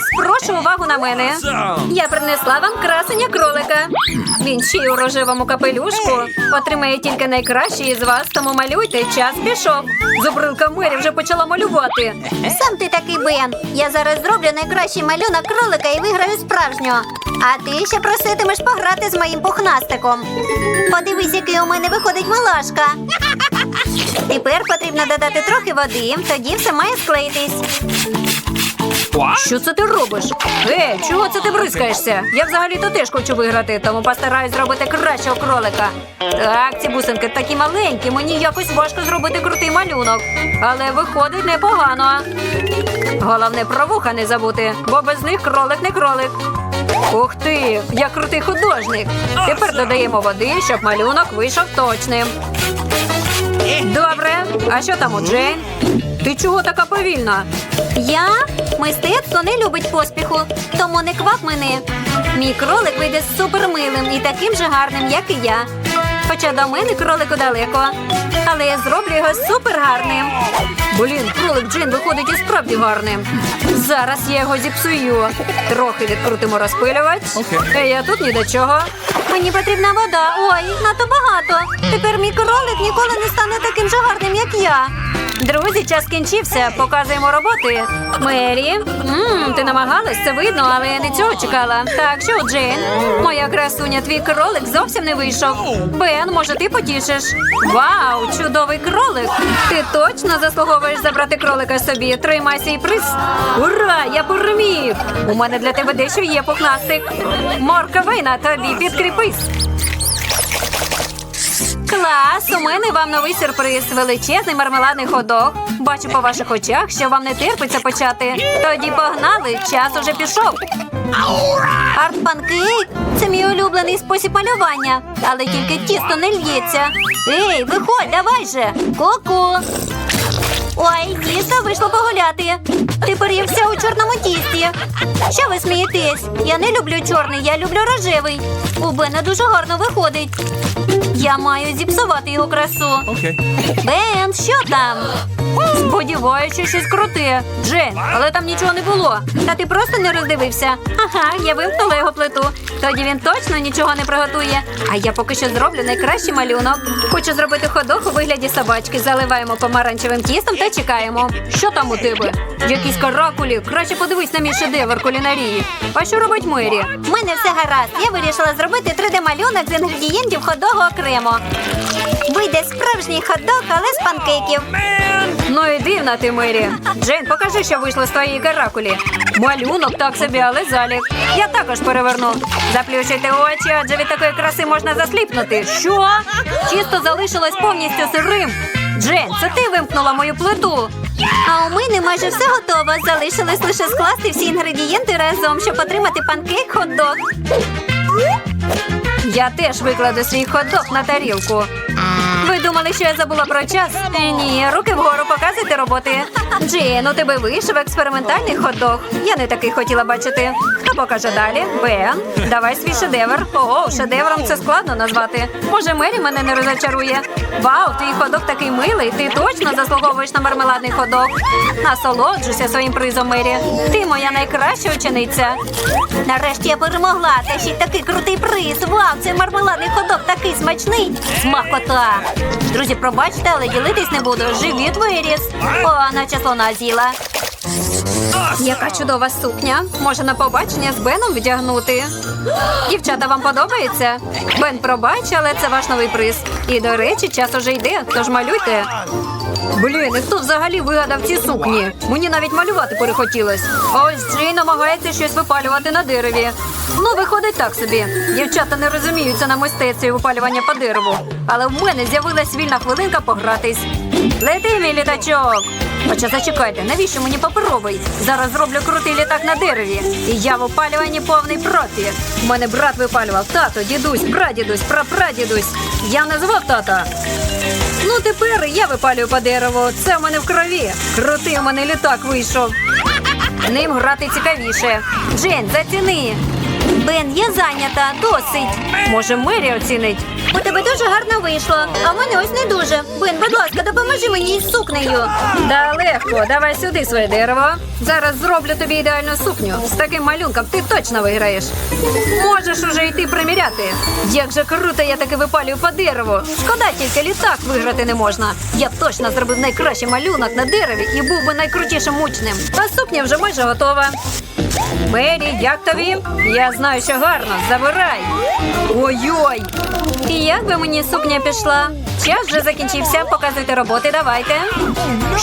Клас, прошу увагу на мене. Я принесла вам красення кролика. Він ще й у рожевому капелюшку. Отримає тільки найкращий із вас, тому малюйте, час пішов. Зубрилка Мері вже почала малювати. Сам ти такий Бен. Я зараз зроблю найкращий малюнок кролика і виграю справжнього. А ти ще проситимеш пограти з моїм пухнастиком. Подивись, який у мене виходить милашка. Тепер потрібно додати трохи води, тоді все має склеїтись. Що це ти робиш? Ей, чого це ти бризкаєшся? Я взагалі-то теж хочу виграти, тому постараюсь зробити кращого кролика. Так, ці бусинки такі маленькі, мені якось важко зробити крутий малюнок. Але виходить непогано. Головне про вуха не забути, бо без них кролик не кролик. Ух ти, я крутий художник. Тепер додаємо води, щоб малюнок вийшов точним. Добре, а що там у Джейн? Ти чого така повільна? Я мистецтво не любить поспіху, тому не квап мене. Мій кролик вийде супермилим і таким же гарним, як і я. Хоча до мене кролику далеко. Але я зроблю його супергарним. Блін, кролик Джин виходить і справді гарним. Зараз я його зіпсую. Трохи відкрутимо розпилювач. Ей, я тут ні до чого. Мені потрібна вода. Ой, надто багато. Тепер мій кролик ніколи не стане таким же гарним, як я. Друзі, час кінчився. Показуємо роботи. Мері, м ти намагалась, це видно, але я не цього чекала. Так, що, Джейн? Моя красуня, твій кролик зовсім не вийшов. Бен, може, ти потішиш? Вау, чудовий кролик! Ти точно заслуговуєш забрати кролика собі. Тримай свій приз. Ура! Я переміг! У мене для тебе дещо є пухнастик. Морковина, тобі підкріпись. Клас! У мене вам новий сюрприз. Величезний мармеладний ходок. Бачу по ваших очах, що вам не терпиться почати. Тоді погнали, час уже пішов. Арт-панкейк це мій улюблений спосіб малювання, але тільки тісто не л'ється. Ей, виходь, давай же. Ку-ку. Ой, тісто вийшло погуляти. Тепер я вся у чорному тісті. Що ви смієтесь? Я не люблю чорний, я люблю рожевий. У Бена дуже гарно виходить. Я маю зіпсувати його красу. Бен, що там? Сподіваюся, що щось круте. Джен, але там нічого не було. Та ти просто не роздивився. Ага, я вимкнула його плиту. Тоді він точно нічого не приготує. А я поки що зроблю найкращий малюнок. Хочу зробити ходок у вигляді собачки. Заливаємо помаранчевим тістом та чекаємо. Що там у тебе? Якісь каракулі. Краще подивись на мій шедевр кулінарії. А що робить Мері? У мене все гаразд. Я вирішила зробити 3D-малюнок з інгредієнтів ходого окремо. Вийде справжній ходок, але з панкейків. Ну і дивна ти, Мері. Джейн, покажи, що вийшло з твоєї каракулі. Малюнок так собі, але залік. Я також переверну. Заплющуйте очі, адже від такої краси можна засліпнути. Що? Тісто залишилось повністю сирим. Джейн, це ти вимкнула мою плиту. А у мене майже все готово. Залишилось лише скласти всі інгредієнти разом, щоб отримати панкейк хот-дог. Я теж викладу свій ходок на тарілку. Ви думали, що я забула про час? Е, Ні, руки вгору показуйте роботи. Джейн, у тебе вийшов експериментальний ходок. Я не такий хотіла бачити. Хто покаже далі? Бен, давай свій шедевр. Ого, шедевром це складно назвати. Може, Мері мене не розочарує. Вау, твій ходок такий милий. Ти точно заслуговуєш на мармеладний ходок. Насолоджуйся своїм призом, Мері. Ти моя найкраща учениця. Нарешті я перемогла. Та ще й такий крутий приз. Вау, цей мармеладний ходок такий смачний. Смакота. Друзі, пробачте, але ділитись не буду. Живіт виріс. О, наче слона з'їла. Яка чудова сукня. Може на побачення з Беном вдягнути. Дівчата, вам подобається? Бен, пробач, але це ваш новий приз. І до речі, час уже йде, тож малюйте. Блін, і хто взагалі вигадав ці сукні? Мені навіть малювати перехотілось. А ось Джей намагається щось випалювати на дереві. Ну, виходить так собі. Дівчата не розуміються на мистецтві випалювання по дереву. Але в мене з'явилась вільна хвилинка погратись. Лети, мій літачок! Хоча зачекайте, навіщо мені паперовий? Зараз зроблю крутий літак на дереві. І я в опалюванні повний профі. У мене брат випалював тато, дідусь, прадідусь, прапрадідусь. Я називав тата. Ну тепер я випалюю по дереву. Це в мене в крові. Крутий у мене літак вийшов. Ним грати цікавіше. Джен, заціни. Бен, я зайнята, досить. Може, Мері оцінить? У тебе дуже гарно вийшло, а в мене ось не дуже. Бен, будь ласка, допоможи мені із сукнею. Да, легко, давай сюди своє дерево. Зараз зроблю тобі ідеальну сукню. З таким малюнком ти точно виграєш. Можеш уже йти приміряти. Як же круто, я таки випалюю по дереву. Шкода, тільки літак виграти не можна. Я б точно зробив найкращий малюнок на дереві і був би найкрутішим учнем. А сукня вже майже готова. Мері, як тобі? Я знаю, що гарно. Забирай. Ой-ой. І як би мені сукня пішла? Час вже закінчився. Показуйте роботи, давайте.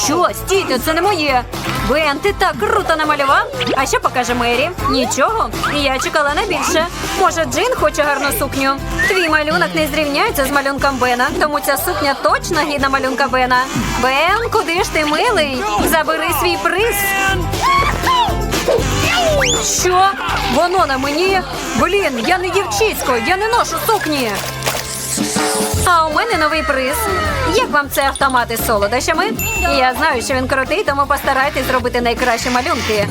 Що? Стійте, це не моє. Бен, ти так круто намалював. А що покаже Мері? Нічого. Я чекала на більше. Може, Джин хоче гарну сукню. Твій малюнок не зрівняється з малюнком Бена, тому ця сукня точно гідна малюнка Бена. Бен, куди ж ти милий? Забери свій приз. Що? Воно на мені? Блін, я не дівчисько, я не ношу сукні. А у мене новий приз. Як вам це автомат із солодощами? Я знаю, що він крутий, тому постарайтесь зробити найкращі малюнки.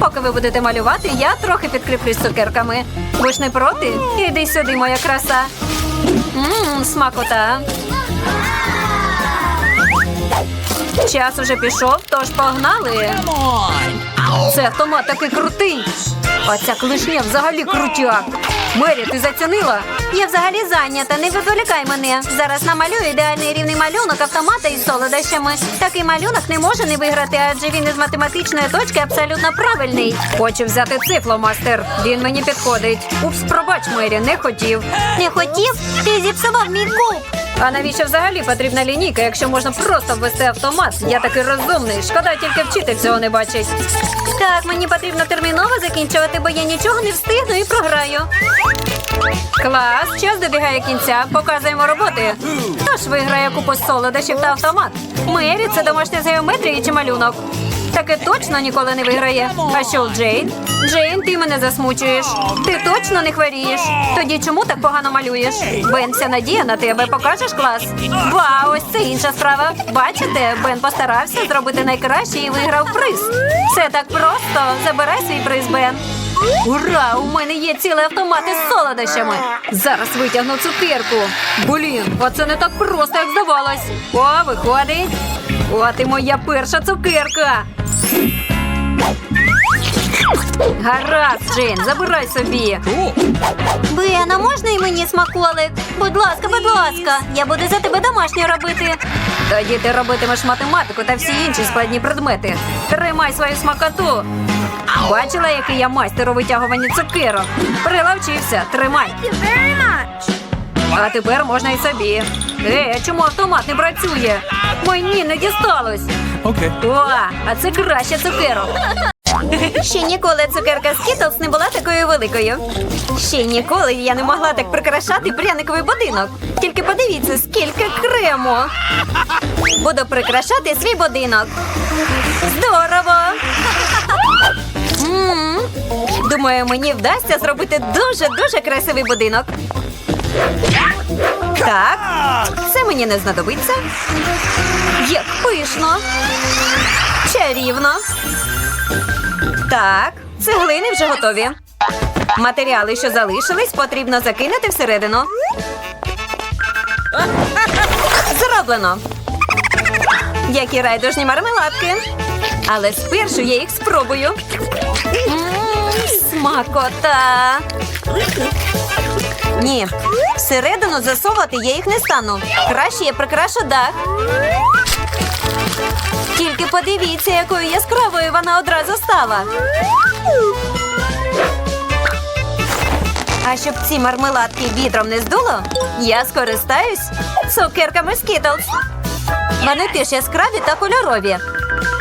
Поки ви будете малювати, я трохи підкріплюсь цукерками. Ви ж не проти? Іди сюди, моя краса. Ммм, смакота. Час уже пішов, тож погнали. Це автомат такий крутий. А ця клишня взагалі крутяк. Мері, ти зацінила? Я взагалі зайнята, не відволікай мене. Зараз намалюю ідеальний рівний малюнок автомата із солодощами. Такий малюнок не може не виграти, адже він із математичної точки абсолютно правильний. Хочу взяти цифломастер. Він мені підходить. Упс, пробач, Мері, не хотів. Не хотів? Ти зіпсував мій куб. А навіщо взагалі потрібна лінійка, якщо можна просто ввести автомат? Я такий розумний. Шкода, тільки вчитель цього не бачить. Так, мені потрібно терміново закінчувати, бо я нічого не встигну і програю. Клас, час добігає кінця. Показуємо роботи. Хто ж виграє купу солодощів та автомат? Мері, це домашня з геометрії чи малюнок? Таке точно ніколи не виграє. А що Джейн? Джейн, ти мене засмучуєш. Ти точно не хворієш. Тоді чому так погано малюєш? Бен, вся надія на тебе. Покажеш клас? Вау, ось це інша справа. Бачите, Бен постарався зробити найкраще і виграв приз. Все так просто. Забирай свій приз, Бен. Ура! У мене є цілий автомат із солодощами. Зараз витягну цукерку. Блін, а це не так просто, як здавалось. О, виходить. От і моя перша цукерка. Гаразд, Джейн, забирай собі. Бена, можна і мені смаколик? Будь ласка, будь ласка, я буду за тебе домашнє робити. Тоді ти робитимеш математику та всі інші складні предмети. Тримай свою смакоту. Бачила, який я майстер у витягуванні цукерок. Прилавчився, тримай. А тепер можна і собі. Е, а чому автомат не працює? Мені не дісталось. Okay. О, а це краще цукерок. Ще ніколи цукерка Skittles не була такою великою. Ще ніколи я не могла так прикрашати пряниковий будинок. Тільки подивіться, скільки крему. Буду прикрашати свій будинок. Здорово! М, Думаю, мені вдасться зробити дуже-дуже красивий будинок. Так, це мені не знадобиться. Як пишно. Чарівно. Так, цеглини вже готові. Матеріали, що залишились, потрібно закинути всередину. Зроблено. Які райдужні мармеладки. Але спершу я їх спробую. Смакота. Ні, всередину засовувати я їх не стану. Краще я прикрашу дах. Тільки подивіться, якою яскравою вона одразу стала. А щоб ці мармеладки вітром не здуло, я скористаюсь цукерками Skittles. Вони теж яскраві та кольорові.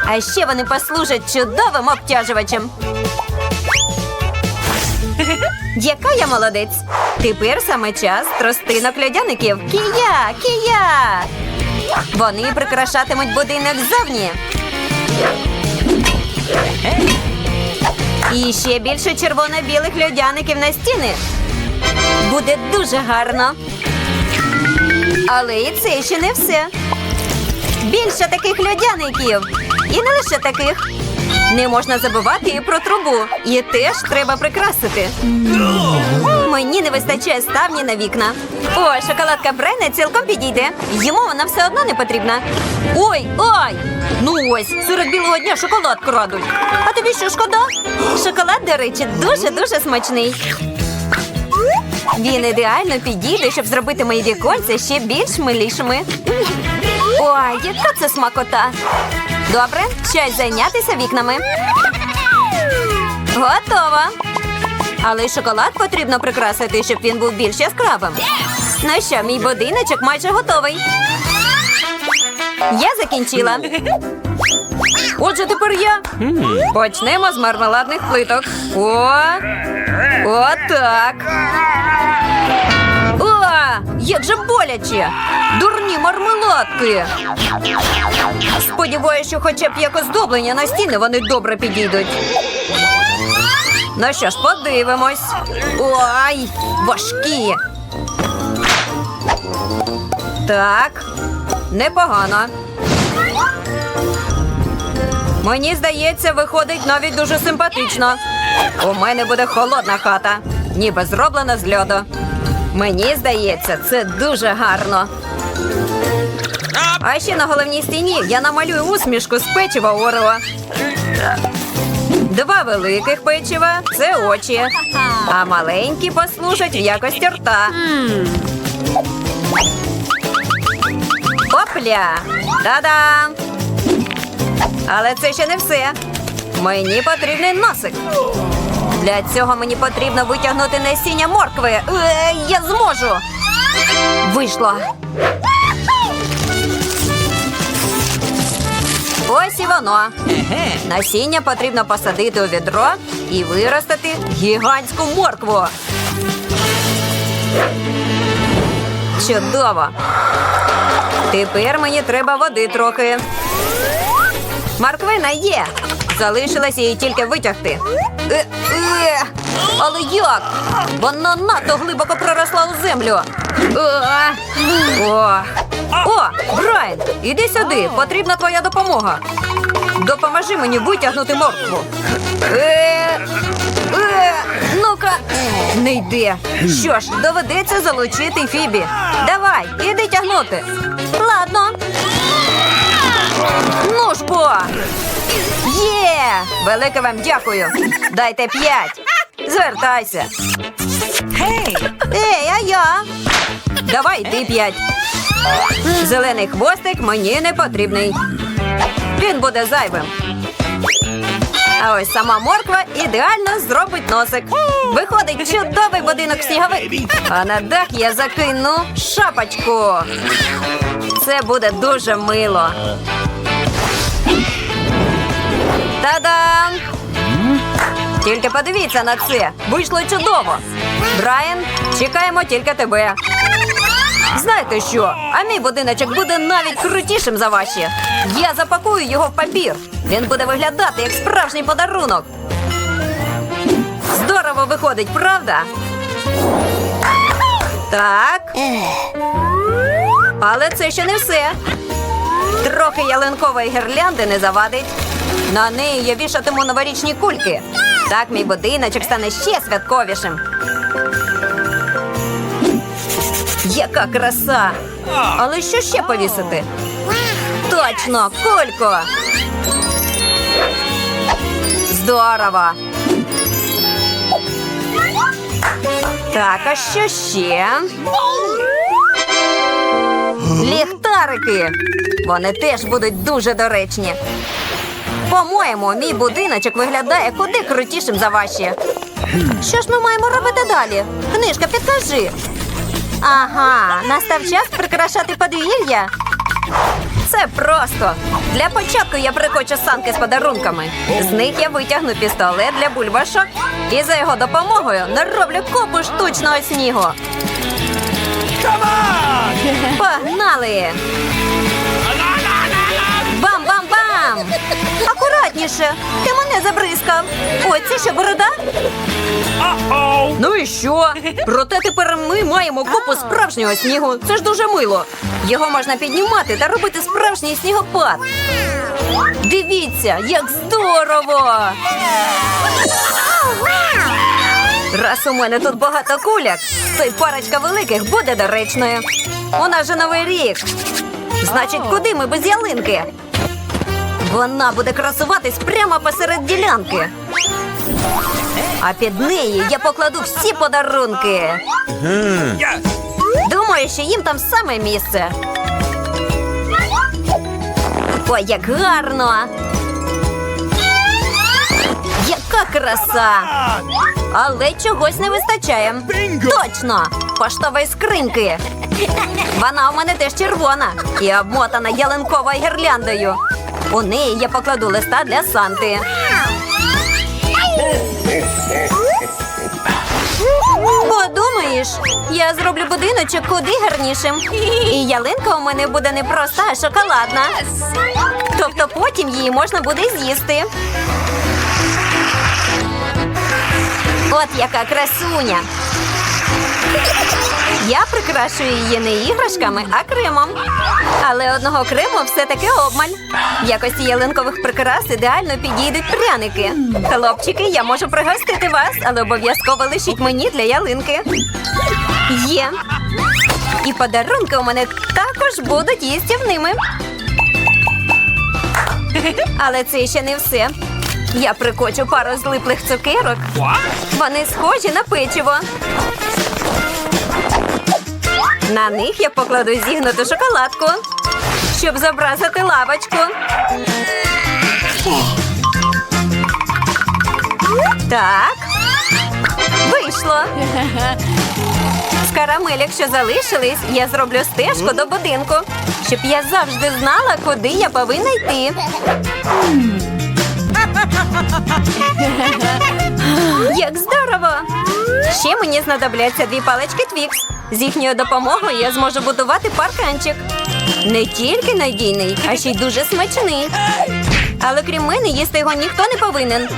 А ще вони послужать чудовим обтяжувачем. Яка я молодець! Тепер саме час тростинок льодяників. Кія! Кія! Вони прикрашатимуть будинок ззовні. І ще більше червоно-білих льодяників на стіни. Буде дуже гарно. Але і це ще не все. Більше таких льодяників. І не лише таких. Не можна забувати і про трубу. Її теж треба прикрасити. Мені не вистачає ставні на вікна. Ой, шоколадка Брене цілком підійде. Йому вона все одно не потрібна. Ой, ой! Ну ось, серед білого дня шоколад крадуть. А тобі що шкода? Шоколад, до речі, дуже-дуже смачний. Він ідеально підійде, щоб зробити мої віконця ще більш милішими. Ой, яка це смакота! Добре, час зайнятися вікнами. Готово. Але й шоколад потрібно прикрасити, щоб він був більш яскравим. Ну що, мій будиночок майже готовий. Я закінчила. Отже, тепер я. Почнемо з мармеладних плиток. О! Отак. О, як же боляче! Дурні мармеладки! Сподіваюся, що хоча б як оздоблення на стіни вони добре підійдуть. Ну що ж, подивимось. Ой, важкі. Так, непогано. Мені здається, виходить навіть дуже симпатично. У мене буде холодна хата, ніби зроблена з льоду. Мені здається, це дуже гарно. А ще на головній стіні я намалюю усмішку з печива Орео. Два великих печива це очі, а маленькі послужать в якості рта. Опля! Та-дам! Але це ще не все. Мені потрібний носик. Для цього мені потрібно витягнути насіння моркви. Е, я зможу. Вийшло. Ось і воно. Насіння потрібно посадити у відро і виростити гігантську моркву. Чудово. Тепер мені треба води трохи. Марквина є. Залишилось її тільки витягти. Е, е, але як? Вона надто глибоко проросла у землю. Е, О, О, Брайан, іди сюди. Потрібна твоя допомога. Допоможи мені витягнути моркву. Е, е, ну-ка, не йде. Що ж, доведеться залучити Фібі. Давай, іди тягнути. Ладно. Ну ж бо! Є! Велике вам дякую! Дайте п'ять! Звертайся! Гей! Ей, а я? Давай ти п'ять. Зелений хвостик мені не потрібний. Він буде зайвим. А ось сама морква ідеально зробить носик. Виходить чудовий будинок сніговик. А на дах я закину шапочку. Це буде дуже мило. Та-дам! Тільки подивіться на це. Вийшло чудово. Брайан, чекаємо тільки тебе. Знаєте що? А мій будиночок буде навіть крутішим за ваші. Я запакую його в папір. Він буде виглядати як справжній подарунок. Здорово виходить, правда? Так. Але це ще не все. Трохи ялинкової гірлянди не завадить. На неї я вішатиму новорічні кульки. Так мій будиночок стане ще святковішим. Яка краса! Але що ще повісити? Точно, кульку! Здорово! Так, а що ще? Ліхтарики! Вони теж будуть дуже доречні. По-моєму, мій будиночок виглядає куди крутішим за ваші. Що ж ми маємо робити далі? Книжка, підкажи. Ага, настав час прикрашати подвір'я. Це просто. Для початку я прикочу санки з подарунками. З них я витягну пістолет для бульбашок і за його допомогою нароблю купу штучного снігу. Погнали! Бам-бам-бам! Акуратніше! Ти мене забризкав! Ой, це що, борода? Ну і що? Проте тепер ми маємо купу справжнього снігу. Це ж дуже мило. Його можна піднімати та робити справжній снігопад. Дивіться, як здорово! Раз у мене тут багато куляк, то й парочка великих буде доречною. У нас же новий рік. Значить, куди ми без ялинки? Вона буде красуватись прямо посеред ділянки. А під неї я покладу всі подарунки. Думаю, що їм там саме місце. Ой, як гарно! Яка краса! Але чогось не вистачає. Точно! Поштової скриньки. Вона у мене теж червона і обмотана ялинковою гірляндою. У неї я покладу листа для Санти. Подумаєш, я зроблю будиночок куди гарнішим. І ялинка у мене буде не проста, а шоколадна. Тобто потім її можна буде з'їсти. От яка красуня. Я прикрашую її не іграшками, а кремом. Але одного крему все-таки обмаль. В якості ялинкових прикрас ідеально підійдуть пряники. Хлопчики, я можу пригостити вас, але обов'язково лишіть мені для ялинки. Є. І подарунки у мене також будуть їстівними. Але це ще не все. Я прикочу пару злиплих цукерок. Вони схожі на печиво. На них я покладу зігнуту шоколадку, щоб зобразити лавочку. Так. Вийшло. З карамелек, що залишились, я зроблю стежку до будинку, щоб я завжди знала, куди я повинна йти. Як здорово! Ще мені знадобляться дві палички Твікс. З їхньою допомогою я зможу будувати парканчик. Не тільки надійний, а ще й дуже смачний. Але крім мене, їсти його ніхто не повинен.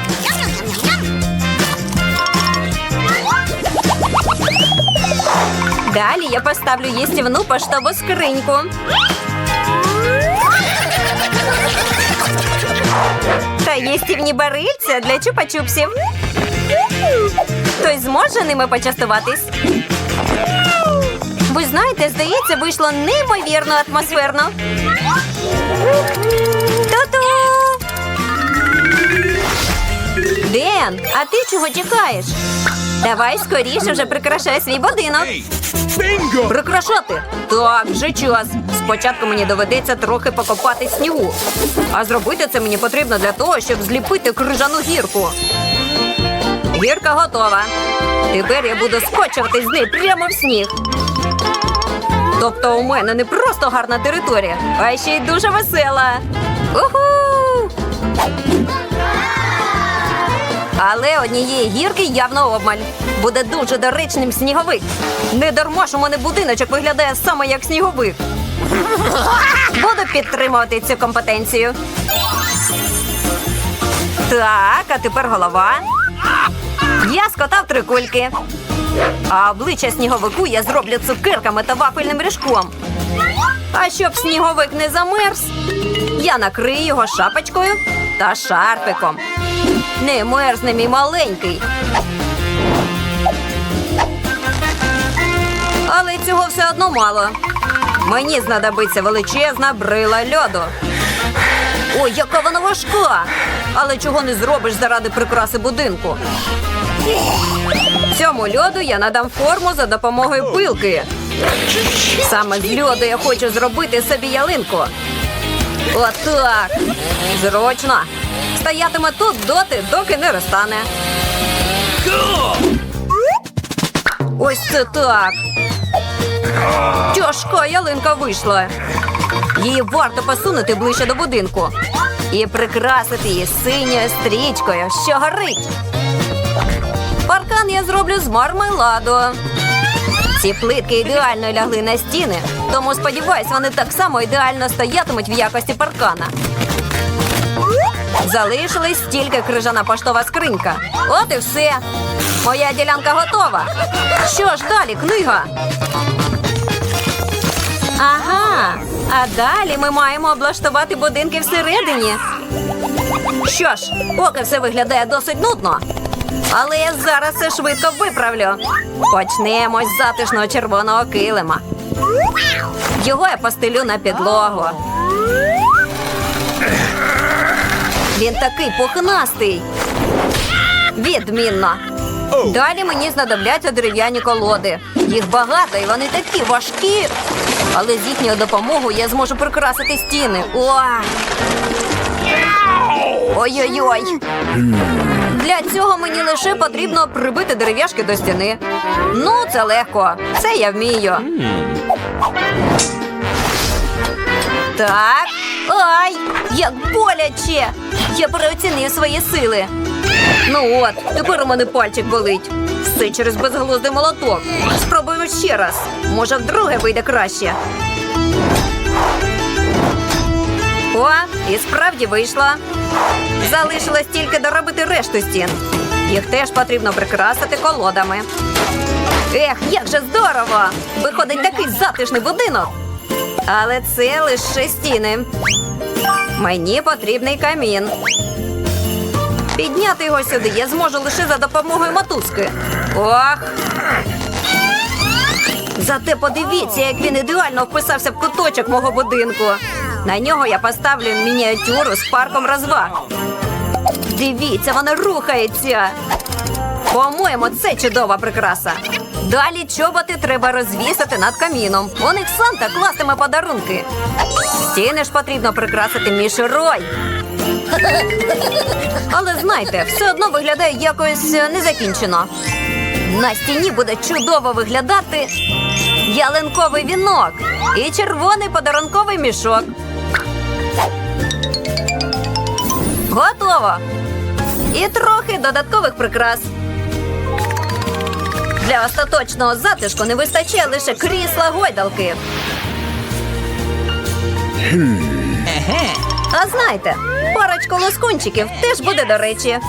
Далі я поставлю їстівну поштову скриньку. Та їстівні барильця для чупа-чупсів. Хтось зможе ними почастуватись. Ви знаєте, здається, вийшло неймовірно атмосферно. Ту-ту! Ден, а ти чого чекаєш? Давай скоріше вже прикрашай свій будинок. Bingo! Прикрашати? Так, вже час. Спочатку мені доведеться трохи покопати снігу. А зробити це мені потрібно для того, щоб зліпити крижану гірку. Гірка готова. Тепер я буду скочувати з неї прямо в сніг. Тобто у мене не просто гарна територія, а ще й дуже весела. Уху! Але однієї гірки явно обмаль. Буде дуже доречним сніговик. Не дарма у мене будиночок виглядає саме як сніговик. Буду підтримувати цю компетенцію. Так, а тепер голова. Я скотав три кульки. А обличчя сніговику я зроблю цукерками та вафельним ріжком. А щоб сніговик не замерз, я накрию його шапочкою та шарфиком. Не мерзне мій маленький. Але цього все одно мало. Мені знадобиться величезна брила льоду. Ой, яка вона важка! Але чого не зробиш заради прикраси будинку? Цьому льоду я надам форму за допомогою пилки. Саме з льоду я хочу зробити собі ялинку. Отак. Зручно. Стоятиме тут доти, доки не розтане. Ось це так. Тяжка ялинка вийшла. Її варто посунути ближче до будинку і прикрасити її синьою стрічкою, що горить. Паркан я зроблю з мармеладу. Ці плитки ідеально лягли на стіни, тому сподіваюсь, вони так само ідеально стоятимуть в якості паркана. Залишилась тільки крижана поштова скринька. От і все. Моя ділянка готова. Що ж далі, книга? Ага. А далі ми маємо облаштувати будинки всередині. Що ж, поки все виглядає досить нудно. Але я зараз все швидко виправлю. Почнемо з затишного червоного килима. Його я постелю на підлогу. Він такий пухнастий. Відмінно. Далі мені знадобляться дерев'яні колоди. Їх багато і вони такі важкі. Але з їхньою допомогою я зможу прикрасити стіни. Ой-ой-ой. Для цього мені лише потрібно прибити дерев'яшки до стіни. Ну, це легко. Це я вмію. Так. Ай, як боляче! Я переоцінив свої сили. Ну от, тепер у мене пальчик болить. Все через безглуздий молоток. Спробуємо ще раз. Може, вдруге вийде краще. О, і справді вийшло. Залишилось тільки доробити решту стін. Їх теж потрібно прикрасити колодами. Ех, як же здорово! Виходить такий затишний будинок. Але це лише стіни. Мені потрібний камін. Підняти його сюди я зможу лише за допомогою мотузки. Ох. Зате подивіться, як він ідеально вписався в куточок мого будинку. На нього я поставлю мініатюру з парком розваг. Дивіться, вона рухається. По-моєму, це чудова прикраса. Далі чоботи треба розвісити над каміном. У них Санта кластиме подарунки. Стіни ж потрібно прикрасити мішурой. Але знайте, все одно виглядає якось е, незакінчено. На стіні буде чудово виглядати ялинковий вінок і червоний подарунковий мішок. Готово. І трохи додаткових прикрас. Для остаточного затишку не вистачає лише крісла гойдалки. А знаєте, парочку лоскунчиків теж буде до речі.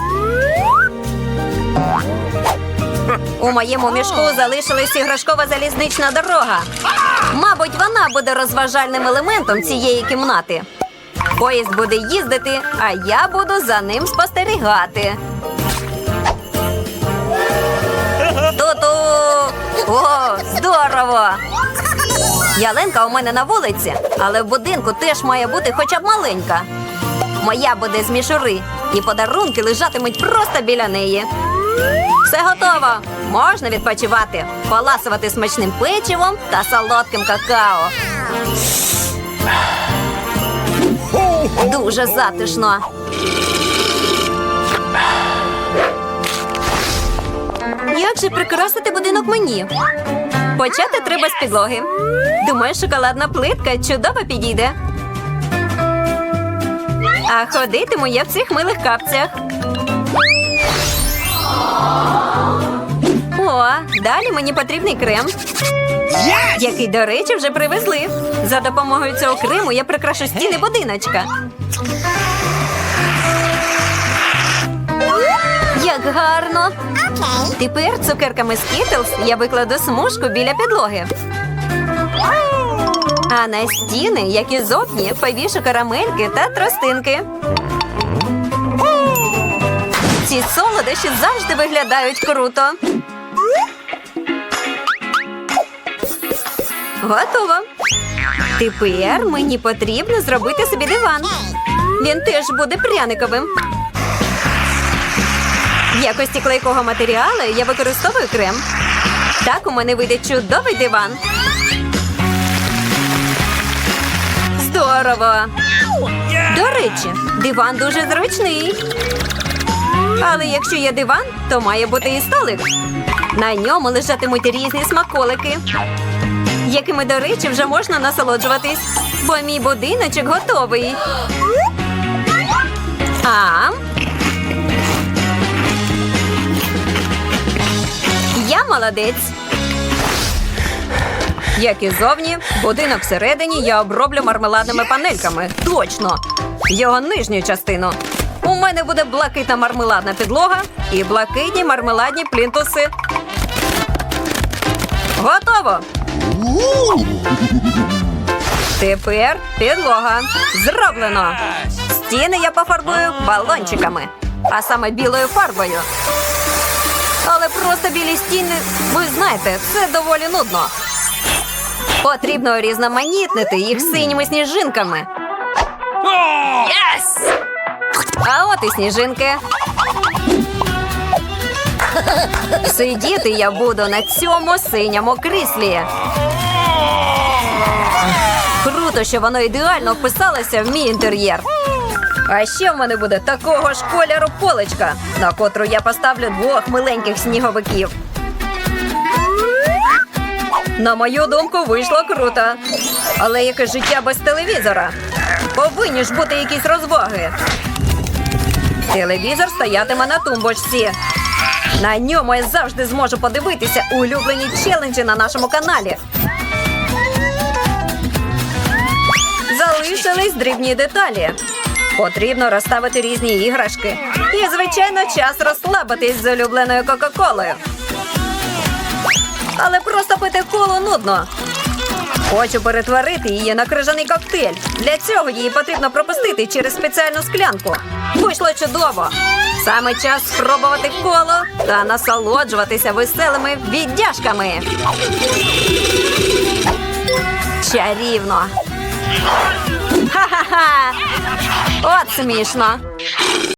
У моєму мішку залишилась іграшкова залізнична дорога. Мабуть, вона буде розважальним елементом цієї кімнати. Поїзд буде їздити, а я буду за ним спостерігати. Ту-ту! О, здорово! Ялинка у мене на вулиці, але в будинку теж має бути хоча б маленька. Моя буде з мішури, і подарунки лежатимуть просто біля неї. Все готово. Можна відпочивати, поласувати смачним печивом та солодким какао. Дуже затишно. Як же прикрасити будинок мені? Почати треба з підлоги. Думаю, шоколадна плитка чудово підійде. А ходитиму я в цих милих капцях. О, далі мені потрібний крем. Який, до речі, вже привезли. За допомогою цього крему я прикрашу стіни будиночка. Як гарно! Тепер цукерками Skittles я викладу смужку біля підлоги. А на стіни, як і зовні, повішу карамельки та тростинки. Ці солодощі завжди виглядають круто. Готово. Тепер мені потрібно зробити собі диван. Він теж буде пряниковим. В якості клейкого матеріалу я використовую крем. Так у мене вийде чудовий диван. Здорово! До речі, диван дуже зручний. Але якщо є диван, то має бути і столик. На ньому лежатимуть різні смаколики, якими, до речі, вже можна насолоджуватись, бо мій будиночок готовий. А я молодець. Як і зовні, будинок всередині я оброблю мармеладними панельками. Точно! Його нижню частину. У мене буде блакитна мармеладна підлога і блакитні мармеладні плінтуси. Готово! Тепер підлога. Зроблено. Стіни я пофарбую балончиками, а саме білою фарбою. Але просто білі стіни, ви знаєте, це доволі нудно. Потрібно різноманітнити їх синіми сніжинками. А от і сніжинки. Сидіти я буду на цьому синьому кріслі. Круто, що воно ідеально вписалося в мій інтер'єр. А ще в мене буде такого ж кольору поличка, на котру я поставлю двох миленьких сніговиків. На мою думку, вийшло круто. Але яке життя без телевізора? Повинні ж бути якісь розваги. Телевізор стоятиме на тумбочці. На ньому я завжди зможу подивитися улюблені челенджі на нашому каналі. Залишились дрібні деталі. Потрібно розставити різні іграшки. І, звичайно, час розслабитись з улюбленою Кока-Колою. Але просто пити колу нудно. Хочу перетворити її на крижаний коктейль. Для цього її потрібно пропустити через спеціальну склянку. Вийшло чудово. Саме час спробувати коло та насолоджуватися веселими віддяжками. Чарівно. Ха-ха-ха! От смішно.